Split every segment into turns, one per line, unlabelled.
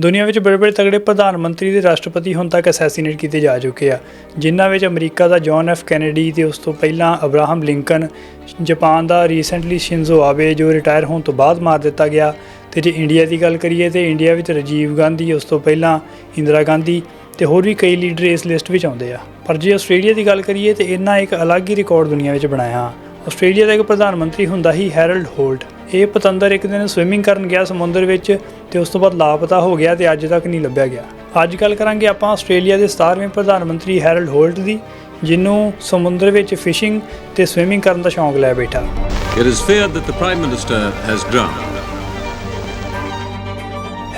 ਦੁਨੀਆ ਵਿੱਚ ਬੜੇ ਬੜੇ ਤਗੜੇ ਪ੍ਰਧਾਨ ਮੰਤਰੀ ਤੇ ਰਾਸ਼ਟਰਪਤੀ ਹੁਣ ਤੱਕ ਅਸੈਸੀਨੇਟ ਕੀਤੇ ਜਾ ਚੁੱਕੇ ਆ, ਜਿਨ੍ਹਾਂ ਵਿੱਚ ਅਮਰੀਕਾ ਦਾ ਜੌਨ ਐਫ ਕੈਨੇਡੀ ਤੇ ਉਸ ਤੋਂ ਪਹਿਲਾਂ ਅਬਰਾਹਮ ਲਿੰਕਨ, ਜਾਪਾਨ ਦਾ ਰੀਸੈਂਟਲੀ ਸ਼ਿੰਜ਼ੋ ਆਬੇ, ਜੋ ਰਿਟਾਇਰ ਹੋਣ ਤੋਂ ਬਾਅਦ ਮਾਰ ਦਿੱਤਾ ਗਿਆ। ਤੇ ਜੇ ਇੰਡੀਆ ਦੀ ਗੱਲ ਕਰੀਏ ਤੇ ਇੰਡੀਆ ਵਿੱਚ ਰਾਜੀਵ ਗਾਂਧੀ, ਉਸ ਤੋਂ ਪਹਿਲਾਂ ਇੰਦਰਾ ਗਾਂਧੀ ਤੇ ਹੋਰ ਵੀ ਕਈ ਲੀਡਰ ਇਸ ਲਿਸਟ ਵਿੱਚ ਆਉਂਦੇ ਆ। ਪਰ ਜੇ ਆਸਟ੍ਰੇਲੀਆ ਦੀ ਗੱਲ ਕਰੀਏ ਤੇ ਇਹਨਾਂ ਇੱਕ ਅਲੱਗ ਹੀ ਰਿਕਾਰਡ ਦੁਨੀਆ ਵਿੱਚ ਬਣਾਇਆ। ਆਸਟ੍ਰੇਲੀਆ ਦਾ ਇੱਕ ਪ੍ਰਧਾਨ ਮੰਤਰੀ ਹੁੰਦਾ ਹੀ ਹੈਰਲਡ ਹੋਲਟ। ਇਹ ਪਤੰਦਰ ਇੱਕ ਦਿਨ ਸਵਿਮਿੰਗ ਕਰਨ ਗਿਆ ਸਮੁੰਦਰ ਵਿੱਚ ਤੇ ਉਸ ਤੋਂ ਬਾਅਦ ਲਾਪਤਾ ਹੋ ਗਿਆ ਤੇ ਅੱਜ ਤੱਕ ਨਹੀਂ ਲੱਭਿਆ ਗਿਆ। ਅੱਜ ਗੱਲ ਕਰਾਂਗੇ ਆਪਾਂ ਆਸਟ੍ਰੇਲੀਆ ਦੇ 17ਵੇਂ ਪ੍ਰਧਾਨ ਮੰਤਰੀ ਹੈਰਲਡ ਹੋਲਟ ਦੀ ਜਿਹਨੂੰ ਸਮੁੰਦਰ ਵਿੱਚ ਫਿਸ਼ਿੰਗ ਤੇ ਸਵਿਮਿੰਗ ਕਰਨ ਦਾ ਸ਼ੌਂਕ ਲੈ ਬੈਠਾ।
It is feared that the Prime Minister has drowned.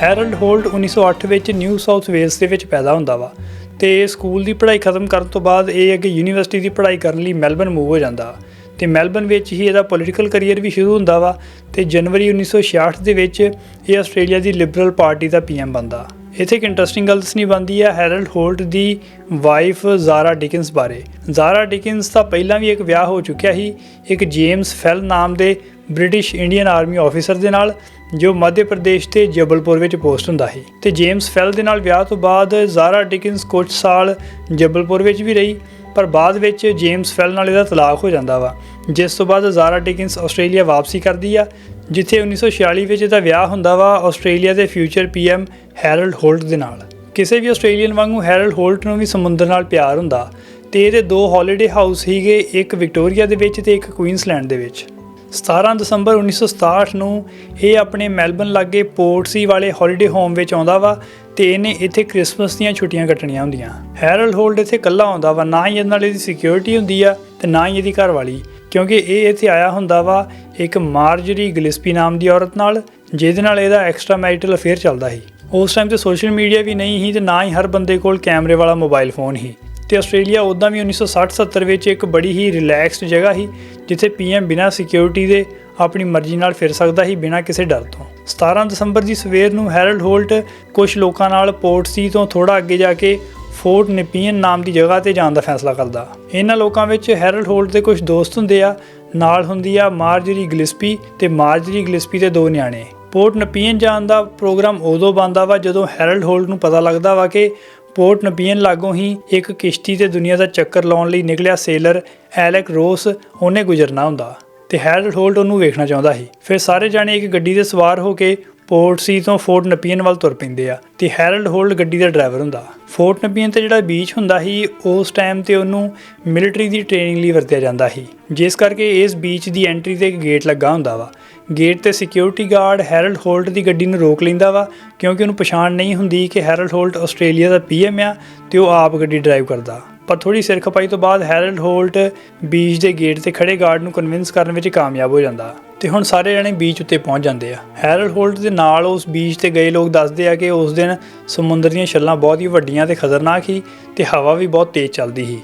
Harold Holt 1908 ਵਿੱਚ ਨਿਊ ਸਾਊਥ ਵੇਲਸ ਦੇ ਵਿੱਚ ਪੈਦਾ ਹੁੰਦਾ ਵਾ ਤੇ ਸਕੂਲ ਦੀ ਪੜ੍ਹਾਈ ਖਤਮ ਕਰਨ ਤੋਂ ਬਾਅਦ ਇਹ ਅੱਗੇ ਯੂਨੀਵਰਸਿਟੀ ਦੀ ਪੜ੍ਹਾਈ ਕਰਨ ਲਈ ਮੈਲਬਨ ਮੂਵ ਹੋ ਜਾਂਦਾ। ਤੇ ਮੈਲਬਨ ਵਿੱਚ ਹੀ ਇਹਦਾ ਪੋਲੀਟੀਕਲ ਕੈਰੀਅਰ ਵੀ ਸ਼ੁਰੂ ਹੁੰਦਾ ਵਾ ਤੇ ਜਨਵਰੀ 1966 ਦੇ ਵਿੱਚ ਇਹ ਆਸਟ੍ਰੇਲੀਆ ਦੀ ਲਿਬਰਲ ਪਾਰਟੀ ਦਾ ਪੀਐਮ ਬਣਦਾ। ਇੱਥੇ ਇੱਕ ਇੰਟਰਸਟਿੰਗ ਗੱਲ ਦੱਸਣੀ ਬਣਦੀ ਹੈ ਹੈਰਲਡ ਹੋਲਟ ਦੀ ਵਾਈਫ ਜ਼ਾਰਾ ਡਿਕਿੰਸ ਬਾਰੇ। ਜ਼ਾਰਾ ਡਿਕਿੰਸ ਦਾ ਪਹਿਲਾਂ ਵੀ ਇੱਕ ਵਿਆਹ ਹੋ ਚੁੱਕਿਆ ਸੀ, ਇੱਕ ਜੇਮਸ ਫੈਲ ਨਾਮ ਦੇ ਬ੍ਰਿਟਿਸ਼ ਇੰਡੀਅਨ ਆਰਮੀ ਆਫੀਸਰ ਦੇ ਨਾਲ, ਜੋ ਮੱਧ ਪ੍ਰਦੇਸ਼ ਤੇ ਜਬਲਪੁਰ ਵਿੱਚ ਪੋਸਟ ਹੁੰਦਾ ਸੀ। ਤੇ ਜੇਮਸ ਫੈਲ ਦੇ ਨਾਲ ਵਿਆਹ ਤੋਂ ਬਾਅਦ ਜ਼ਾਰਾ ਡਿਕਿੰਸ ਕੁਝ ਸਾਲ ਜਬਲਪੁਰ ਵਿੱਚ ਵੀ ਰਹੀ ਪਰ ਬਾਅਦ ਵਿੱਚ ਜੇਮਸ ਫੈਲ ਨਾਲ ਇਹਦਾ ਤਲਾਕ ਹੋ ਜਾਂਦਾ ਵਾ, ਜਿਸ ਤੋਂ ਬਾਅਦ ਜ਼ਾਰਾ ਡਿਕਿੰਸ ਆਸਟ੍ਰੇਲੀਆ ਵਾਪਸੀ ਕਰਦੀ ਆ, ਜਿੱਥੇ 1946 ਵਿੱਚ ਇਹਦਾ ਵਿਆਹ ਹੁੰਦਾ ਵਾ ਆਸਟ੍ਰੇਲੀਆ ਦੇ ਫਿਊਚਰ ਪੀਐਮ ਹੈਰਲਡ ਹੋਲਟ ਦੇ ਨਾਲ। ਕਿਸੇ ਵੀ ਆਸਟ੍ਰੇਲੀਅਨ ਵਾਂਗੂ ਹੈਰਲਡ ਹੋਲਟ ਨੂੰ ਵੀ ਸਮੁੰਦਰ ਨਾਲ ਪਿਆਰ ਹੁੰਦਾ ਤੇ ਇਹਦੇ ਦੋ ਹੌਲੀਡੇ ਹਾਊਸ ਸੀਗੇ, ਇੱਕ ਵਿਕਟੋਰੀਆ ਦੇ ਵਿੱਚ ਤੇ ਇੱਕ ਕੁਈਨਸਲੈਂਡ ਦੇ ਵਿੱਚ। 17 ਦਸੰਬਰ 1967 ਨੂੰ ਇਹ ਆਪਣੇ ਮੈਲਬਨ ਲਾਗੇ ਪੋਰਟਸੀ ਵਾਲੇ ਹੌਲੀਡੇ ਹੋਮ ਵਿੱਚ ਆਉਂਦਾ ਵਾ ਤੇ ਇਹਨੇ ਇੱਥੇ ਕ੍ਰਿਸਮਸ ਦੀਆਂ ਛੁੱਟੀਆਂ ਕੱਟਣੀਆਂ ਹੁੰਦੀਆਂ। ਹੈਰਲਡ ਹੋਲਡ ਇੱਥੇ ਇਕੱਲਾ ਆਉਂਦਾ ਵਾ, ਨਾ ਹੀ ਇਹਦੇ ਨਾਲ ਇਹਦੀ ਸਿਕਿਉਰਿਟੀ ਹੁੰਦੀ ਆ ਤੇ ਨਾ ਹੀ ਇਹਦੀ ਘਰਵਾਲੀ, ਕਿਉਂਕਿ ਇਹ ਇੱਥੇ ਆਇਆ ਹੁੰਦਾ ਵਾ ਇੱਕ ਮਾਰਜਰੀ ਗਲਿਸਪੀ ਨਾਮ ਦੀ ਔਰਤ ਨਾਲ, ਜਿਹਦੇ ਨਾਲ ਇਹਦਾ ਐਕਸਟਰਾ ਮੈਰਿਟਲ ਅਫੇਅਰ ਚੱਲਦਾ ਸੀ। ਉਸ ਟਾਈਮ ਤੇ ਸੋਸ਼ਲ ਮੀਡੀਆ ਵੀ ਨਹੀਂ ਸੀ ਤੇ ਨਾ ਹੀ ਹਰ ਬੰਦੇ ਕੋਲ ਕੈਮਰੇ ਵਾਲਾ ਮੋਬਾਈਲ ਫੋਨ ਸੀ। ਤੇ ਆਸਟ੍ਰੇਲੀਆ ਉਦਾਂ ਵੀ 1960-70 ਵਿੱਚ ਇੱਕ ਬੜੀ ਹੀ ਰਿਲੈਕਸਡ ਜਗ੍ਹਾ ਸੀ, ਜਿੱਥੇ ਪੀਐਮ ਬਿਨਾਂ ਸਿਕਿਉਰਿਟੀ ਦੇ ਆਪਣੀ ਮਰਜ਼ੀ ਨਾਲ ਫਿਰ ਸਕਦਾ ਸੀ ਬਿਨਾਂ ਕਿਸੇ ਡਰ ਤੋਂ। 17 ਦਸੰਬਰ ਦੀ ਸਵੇਰ ਨੂੰ ਹੈਰਲਡ ਹੋਲਟ ਕੁਝ ਲੋਕਾਂ ਨਾਲ ਪੋਰਟ ਸੀ ਤੋਂ ਥੋੜਾ ਅੱਗੇ ਜਾ ਕੇ ਫੋਰਟ ਨਿਪੀਅਨ ਨਾਮ ਦੀ ਜਗ੍ਹਾ ਤੇ ਜਾਣ ਦਾ ਫੈਸਲਾ ਕਰਦਾ। ਇਹਨਾਂ ਲੋਕਾਂ ਵਿੱਚ ਹੈਰਲਡ ਹੋਲਟ ਦੇ ਕੁਝ ਦੋਸਤ ਹੁੰਦੇ ਆ, ਨਾਲ ਹੁੰਦੀ ਆ ਮਾਰਜਰੀ ਗਲਿਸਪੀ ਤੇ ਮਾਰਜਰੀ ਗਲਿਸਪੀ ਦੇ ਦੋ ਨਿਆਣੇ। ਪੋਰਟ ਨਪੀਅਨ ਜਾਣ ਦਾ ਪ੍ਰੋਗਰਾਮ ਉਦੋਂ ਬੰਦਾ ਵਾ ਜਦੋਂ ਹੈਰਲਡ ਹੋਲਟ ਨੂੰ ਪਤਾ ਲੱਗਦਾ ਵਾ ਕਿ ਪੋਰਟ ਨਪੀਅਨ ਲਾਗੋਂ ਹੀ ਇੱਕ ਕਿਸ਼ਤੀ ਤੇ ਦੁਨੀਆ ਦਾ ਚੱਕਰ ਲਾਉਣ ਲਈ ਨਿਕਲਿਆ ਸੇਲਰ ਐਲੈਕ ਰੋਸ ਉਹਨੇ ਗੁਜ਼ਰਨਾ ਹੁੰਦਾ ਤੇ ਹੈਰਲਡ ਹੋਲਡ ਉਹਨੂੰ ਵੇਖਣਾ ਚਾਹੁੰਦਾ ਸੀ। ਫਿਰ ਸਾਰੇ ਜਾਣੇ ਇੱਕ ਗੱਡੀ ਤੇ ਸਵਾਰ ਹੋ ਕੇ ਪੋਰਟਸੀ ਤੋਂ ਫੋਰਟ ਨਪੀਅਨ ਵੱਲ ਤੁਰ ਪੈਂਦੇ ਆ ਤੇ ਹੈਰਲਡ ਹੋਲਡ ਗੱਡੀ ਦਾ ਡਰਾਈਵਰ ਹੁੰਦਾ। ਫੋਰਟ ਨਪੀਅਨ ਤੇ ਜਿਹੜਾ ਬੀਚ ਹੁੰਦਾ ਸੀ, ਉਸ ਟਾਈਮ ਤੇ ਉਹਨੂੰ ਮਿਲਟਰੀ ਦੀ ਟ੍ਰੇਨਿੰਗ ਲਈ ਵਰਤਿਆ ਜਾਂਦਾ ਸੀ। ਜਿਸ ਕਰਕੇ ਇਸ ਬੀਚ ਦੀ ਐਂਟਰੀ ਤੇ ਇੱਕ ਗੇਟ ਲੱਗਾ ਹੁੰਦਾ ਵਾ। ਗੇਟ ਤੇ ਸਿਕਿਉਰਿਟੀ ਗਾਰਡ ਹੈਰਲਡ ਹੋਲਟ ਦੀ ਗੱਡੀ ਨੂੰ ਰੋਕ ਲੈਂਦਾ ਵਾ, ਕਿਉਂਕਿ ਉਹਨੂੰ ਪਛਾਣ ਨਹੀਂ ਹੁੰਦੀ ਕਿ ਹੈਰਲਡ ਹੋਲਟ ਆਸਟ੍ਰੇਲੀਆ ਦਾ ਪੀਐਮ ਆ ਤੇ ਉਹ ਆਪ ਗੱਡੀ ਡਰਾਈਵ ਕਰਦਾ। ਪਰ ਥੋੜੀ ਸਿਰ ਖਪਾਈ ਤੋਂ ਬਾਅਦ ਹੈਰਲਡ ਹੋਲਟ ਬੀਚ ਦੇ ਗੇਟ ਤੇ ਖੜੇ ਗਾਰਡ ਨੂੰ ਕਨਵਿੰਸ ਕਰਨ ਵਿੱਚ ਕਾਮਯਾਬ ਹੋ ਜਾਂਦਾ। ਤੇ ਹੁਣ ਸਾਰੇ ਜਣੇ ਬੀਚ ਉੱਤੇ ਪਹੁੰਚ ਜਾਂਦੇ ਆ। ਹੈਰਲਡ ਹੋਲਟ ਦੇ ਨਾਲ ਉਸ ਬੀਚ ਤੇ ਗਏ ਲੋਕ ਦੱਸਦੇ ਆ ਕਿ ਉਸ ਦਿਨ ਸਮੁੰਦਰ ਦੀਆਂ ਛੱਲਾਂ ਬਹੁਤ ਹੀ ਵੱਡੀਆਂ ਤੇ ਖਤਰਨਾਕ ਸੀ ਤੇ ਹਵਾ ਵੀ ਬਹੁਤ ਤੇਜ਼ ਚੱਲਦੀ ਸੀ।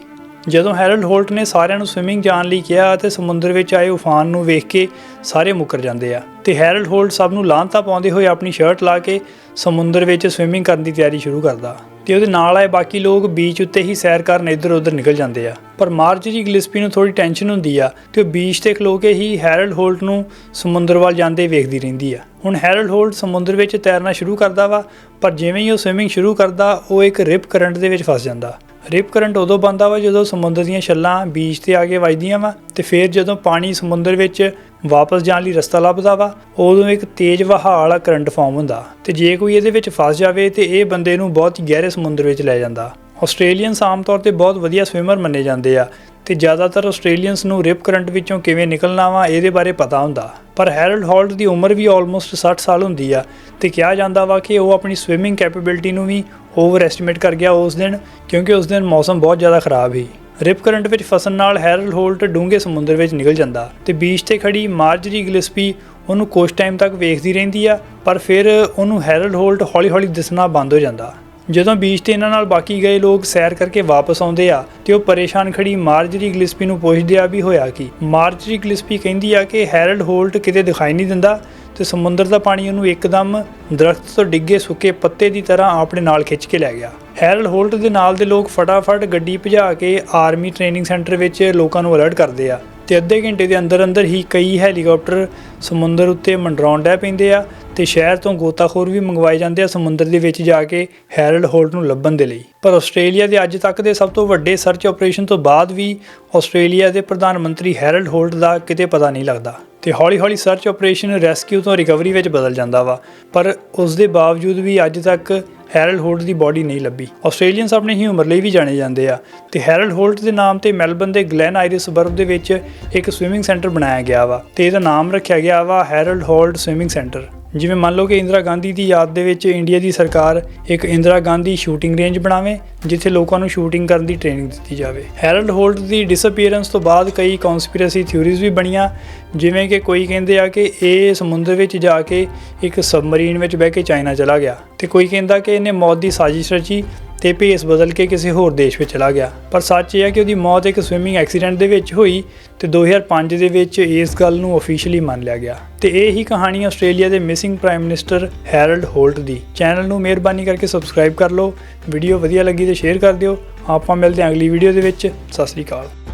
ਜਦੋਂ ਹੈਰਲਡ ਹੋਲਟ ਨੇ ਸਾਰਿਆਂ ਨੂੰ ਸਵਿਮਿੰਗ ਜਾਣ ਲਈ ਕਿਹਾ ਤੇ ਸਮੁੰਦਰ ਵਿੱਚ ਆਏ ਉਫਾਨ ਨੂੰ ਵੇਖ ਕੇ ਸਾਰੇ ਮੁੱਕਰ ਜਾਂਦੇ ਆ। ਤੇ ਹੈਰਲਡ ਹੋਲਟ ਸਭ ਨੂੰ ਲਾਂਤਾ ਪਾਉਂਦੇ ਹੋਏ ਆਪਣੀ ਸ਼ਰਟ ਲਾ ਕੇ ਸਮੁੰਦਰ ਵਿੱਚ ਸਵਿਮਿੰਗ ਕਰਨ ਦੀ ਤਿਆਰੀ ਸ਼ੁਰੂ ਕਰਦਾ। ਤੇ ਉਹਦੇ ਨਾਲ ਆਏ ਬਾਕੀ ਲੋਕ ਬੀਚ ਉੱਤੇ ਹੀ ਸੈਰ ਕਰਨ ਇੱਧਰ ਉੱਧਰ ਨਿਕਲ ਜਾਂਦੇ ਆ। ਪਰ ਮਾਰਜਰੀ ਗਲਿਸਪੀ ਨੂੰ ਥੋੜੀ ਟੈਨਸ਼ਨ ਹੁੰਦੀ ਆ ਤੇ ਉਹ ਬੀਚ ਤੇ ਖਲੋ ਕੇ ਹੀ ਹੈਰਲਡ ਹੋਲਟ ਨੂੰ ਸਮੁੰਦਰ ਵੱਲ ਜਾਂਦੇ ਵੇਖਦੀ ਰਹਿੰਦੀ ਆ। ਹੁਣ ਹੈਰਲਡ ਹੋਲਟ ਸਮੁੰਦਰ ਵਿੱਚ ਤੈਰਨਾ ਸ਼ੁਰੂ ਕਰਦਾ ਵਾ, ਪਰ ਜਿਵੇਂ ਹੀ ਉਹ ਸਵਿਮਿੰਗ ਸ਼ੁਰੂ ਕਰਦਾ, ਉਹ ਇੱਕ ਰਿਪ ਕਰੰਟ ਦੇ ਵਿੱਚ ਫਸ ਜਾਂਦਾ। ਰਿਪ ਕਰੰਟ ਉਦੋਂ ਬੰਦਾ ਵਾ ਜਦੋਂ ਸਮੁੰਦਰ ਦੀਆਂ ਛੱਲਾਂ ਬੀਚ ਤੇ ਆ ਕੇ ਵੱਜਦੀਆਂ ਵਾ ਤੇ ਫਿਰ ਜਦੋਂ ਪਾਣੀ ਸਮੁੰਦਰ ਵਿੱਚ ਵਾਪਸ ਜਾਣ ਲਈ ਰਸਤਾ ਲੱਭਦਾ ਵਾ, ਉਦੋਂ ਇੱਕ ਤੇਜ਼ ਵਹਾਅ ਵਾਲਾ ਕਰੰਟ ਫਾਰਮ ਹੁੰਦਾ। ਤੇ ਜੇ ਕੋਈ ਇਹਦੇ ਵਿੱਚ ਫਸ ਜਾਵੇ ਤੇ ਇਹ ਬੰਦੇ ਨੂੰ ਬਹੁਤ ਗਹਿਰੇ ਸਮੁੰਦਰ ਵਿੱਚ ਲੈ ਜਾਂਦਾ। ਆਸਟ੍ਰੇਲੀਅਨਸ ਆਮ ਤੌਰ ਤੇ ਬਹੁਤ ਵਧੀਆ ਸਵਿਮਰ ਮੰਨੇ ਜਾਂਦੇ ਆ। ਤੇ ਜ਼ਿਆਦਾਤਰ ਆਸਟ੍ਰੇਲੀਅਨਸ ਨੂੰ ਰਿਪ ਕਰੰਟ ਵਿੱਚੋਂ ਕਿਵੇਂ ਨਿਕਲਣਾ ਵਾ, ਇਹਦੇ ਬਾਰੇ ਪਤਾ ਹੁੰਦਾ। ਪਰ ਹੈਰਲਡ ਹਾਲਟ ਦੀ ਉਮਰ ਵੀ ਆਲਮੋਸਟ 60 ਸਾਲ ਹੁੰਦੀ ਆ ਤੇ ਕਿਹਾ ਜਾਂਦਾ ਵਾ ਕਿ ਉਹ ਆਪਣੀ ਸਵਿਮਿੰਗ ਕੈਪੇਬਿਲਿਟੀ ਨੂੰ ਵੀ ਓਵਰ ਐਸਟੀਮੇਟ ਕਰ ਗਿਆ ਉਸ ਦਿਨ, ਕਿਉਂਕਿ ਉਸ ਦਿਨ ਮੌਸਮ ਬਹੁਤ ਜ਼ਿਆਦਾ ਖਰਾਬ ਸੀ। ਰਿਪ ਕਰੰਟ ਵਿੱਚ ਫਸਣ ਨਾਲ ਹੈਰਲਡ ਹੋਲਟ ਡੂੰਘੇ ਸਮੁੰਦਰ ਵਿੱਚ ਨਿਕਲ ਜਾਂਦਾ। ਤੇ ਬੀਚ ਤੇ ਖੜੀ ਮਾਰਜਰੀ ਗਲਿਸਪੀ ਉਹਨੂੰ ਕੁਝ ਟਾਈਮ ਤੱਕ ਵੇਖਦੀ ਰਹਿੰਦੀ ਆ, ਪਰ ਫਿਰ ਉਹਨੂੰ ਹੈਰਲਡ ਹੋਲਟ ਹੌਲੀ-ਹੌਲੀ ਦਿਸਣਾ ਬੰਦ ਹੋ ਜਾਂਦਾ। ਜਦੋਂ ਬੀਚ ਤੇ ਇਹਨਾਂ ਨਾਲ ਬਾਕੀ ਗਏ ਲੋਕ ਸੈਰ ਕਰਕੇ ਵਾਪਸ ਆਉਂਦੇ ਆ ਤੇ ਉਹ ਪਰੇਸ਼ਾਨ ਖੜੀ ਮਾਰਜਰੀ ਗਲਿਸਪੀ ਨੂੰ ਪੁੱਛਦੇ ਆ ਵੀ ਹੋਇਆ ਕੀ। ਮਾਰਜਰੀ ਗਲਿਸਪੀ ਕਹਿੰਦੀ ਆ ਕਿ ਹੈਰਲਡ ਹੋਲਟ ਕਿਤੇ ਦਿਖਾਈ ਨਹੀਂ ਦਿੰਦਾ। ਤੇ ਸਮੁੰਦਰ ਦਾ ਪਾਣੀ ਉਹਨੂੰ ਇੱਕਦਮ ਦਰਖਤ ਤੋਂ ਡਿੱਗੇ ਸੁੱਕੇ ਪੱਤੇ ਦੀ ਤਰ੍ਹਾਂ ਆਪਣੇ ਨਾਲ ਖਿੱਚ ਕੇ ਲੈ ਗਿਆ। ਹੈਰਲ ਹੋਲਟ ਦੇ ਨਾਲ ਦੇ ਲੋਕ ਫਟਾਫਟ ਗੱਡੀ ਭਜਾ ਕੇ ਆਰਮੀ ਟ੍ਰੇਨਿੰਗ ਸੈਂਟਰ ਵਿੱਚ ਲੋਕਾਂ ਨੂੰ ਅਲਰਟ ਕਰਦੇ ਆ ਤੇ ਅੱਧੇ ਘੰਟੇ ਦੇ ਅੰਦਰ ਅੰਦਰ ਹੀ ਕਈ ਹੈਲੀਕਾਪਟਰ ਸਮੁੰਦਰ ਉੱਤੇ ਮੰਡਰਾਉਣ ਡੈ ਪੈਂਦੇ ਆ ਤੇ ਸ਼ਹਿਰ ਤੋਂ ਗੋਤਾਖੋਰ ਵੀ ਮੰਗਵਾਏ ਜਾਂਦੇ ਆ ਸਮੁੰਦਰ ਦੇ ਵਿੱਚ ਜਾ ਕੇ ਹੈਰਲਡ ਹੋਲਟ ਨੂੰ ਲੱਭਣ ਦੇ ਲਈ। ਪਰ ਆਸਟ੍ਰੇਲੀਆ ਦੇ ਅੱਜ ਤੱਕ ਦੇ ਸਭ ਤੋਂ ਵੱਡੇ ਸਰਚ ਆਪਰੇਸ਼ਨ ਤੋਂ ਬਾਅਦ ਵੀ ਆਸਟ੍ਰੇਲੀਆ ਦੇ ਪ੍ਰਧਾਨ ਮੰਤਰੀ ਹੈਰਲਡ ਹੋਲਟ ਦਾ ਕਿਤੇ ਪਤਾ ਨਹੀਂ ਲੱਗਦਾ। ਤੇ ਹੌਲੀ-ਹੌਲੀ ਸਰਚ ਆਪਰੇਸ਼ਨ ਰੈਸਕਿਊ ਤੋਂ ਰਿਕਵਰੀ ਵਿੱਚ ਬਦਲ ਜਾਂਦਾ ਵਾ। ਪਰ ਉਸ ਦੇ ਬਾਵਜੂਦ ਵੀ ਅੱਜ ਤੱਕ ਹੈਰਲਡ ਹੋਲਟ ਦੀ ਬਾਡੀ ਨਹੀਂ ਲੱਭੀ। ਆਸਟ੍ਰੇਲੀਅਨਸ ਆਪਣੀ ਹਿਊਮਰ ਲਈ ਵੀ ਜਾਣੇ ਜਾਂਦੇ ਆ। ਤੇ ਹੈਰਲਡ ਹੋਲਟ ਦੇ ਨਾਮ ਤੇ ਮੈਲਬਨ ਦੇ ਗਲੈਨ ਆਇਰਿਸ ਬਰਫ ਦੇ ਵਿੱਚ ਇੱਕ ਸਵਿਮਿੰਗ ਸੈਂਟਰ ਬਣਾਇਆ ਗਿਆ ਵਾ। ਤੇ ਇਹਦਾ ਨਾਮ ਰੱਖਿਆ ਗਿਆ ਵਾ ਹੈਰਲਡ ਹੋਲਟ ਸਵਿਮਿੰਗ ਸੈਂਟਰ ਜਿਵੇਂ ਮੰਨ ਲਓ ਕਿ ਇੰਦਰਾ ਗਾਂਧੀ ਦੀ ਯਾਦ ਦੇ ਵਿੱਚ ਇੰਡੀਆ ਦੀ ਸਰਕਾਰ ਇੱਕ ਇੰਦਰਾ ਗਾਂਧੀ ਸ਼ੂਟਿੰਗ ਰੇਂਜ ਬਣਾਵੇ, ਜਿੱਥੇ ਲੋਕਾਂ ਨੂੰ ਸ਼ੂਟਿੰਗ ਕਰਨ ਦੀ ਟ੍ਰੇਨਿੰਗ ਦਿੱਤੀ ਜਾਵੇ। ਹੈਰਲਡ ਹੋਲਟ ਦੀ ਡਿਸਅਪੀਅਰੈਂਸ ਤੋਂ ਬਾਅਦ ਕਈ ਕਨਸਪੀਰੇਸੀ ਥਿਊਰੀਜ਼ ਵੀ ਬਣੀਆਂ, ਜਿਵੇਂ ਕਿ ਕੋਈ ਕਹਿੰਦੇ ਆ ਕਿ ਇਹ ਸਮੁੰਦਰ ਵਿੱਚ ਜਾ ਕੇ ਇੱਕ ਸਬਮਰੀਨ ਵਿੱਚ ਬਹਿ ਕੇ ਚਾਈਨਾ ਚਲਾ ਗਿਆ। ਤੇ ਕੋਈ ਕਹਿੰਦਾ ਕਿ ਇਹਨੇ ਮੌਤ ਦੀ ਸਾਜ਼ਿਸ਼ ਰਚੀ ਤੇ ਭੇਸ ਬਦਲ ਕੇ ਕਿਸੇ ਹੋਰ ਦੇਸ਼ ਵਿੱਚ ਚਲਾ ਗਿਆ। ਪਰ ਸੱਚ ਇਹ ਹੈ ਕਿ ਉਹਦੀ ਮੌਤ ਇੱਕ ਸਵਿਮਿੰਗ ਐਕਸੀਡੈਂਟ ਦੇ ਵਿੱਚ ਹੋਈ ਤੇ 2005 ਦੇ ਵਿੱਚ ਇਸ ਗੱਲ ਨੂੰ ਅਫੀਸ਼ੀਅਲੀ ਮੰਨ ਲਿਆ ਗਿਆ। ਤੇ ਇਹ ਹੀ ਕਹਾਣੀ ਆਸਟ੍ਰੇਲੀਆ ਦੇ missing prime minister Harold Holt ਦੀ। ਚੈਨਲ ਨੂੰ ਮਿਹਰਬਾਨੀ ਕਰਕੇ ਸਬਸਕ੍ਰਾਈਬ ਕਰ ਲਓ। ਵੀਡੀਓ ਵਧੀਆ ਲੱਗੀ ਤੇ ਸ਼ੇਅਰ ਕਰ ਦਿਓ। ਆਪਾਂ ਮਿਲਦੇ ਹਾਂ ਅਗਲੀ ਵੀਡੀਓ ਦੇ ਵਿੱਚ। ਸਤਿ ਸ੍ਰੀ ਅਕਾਲ।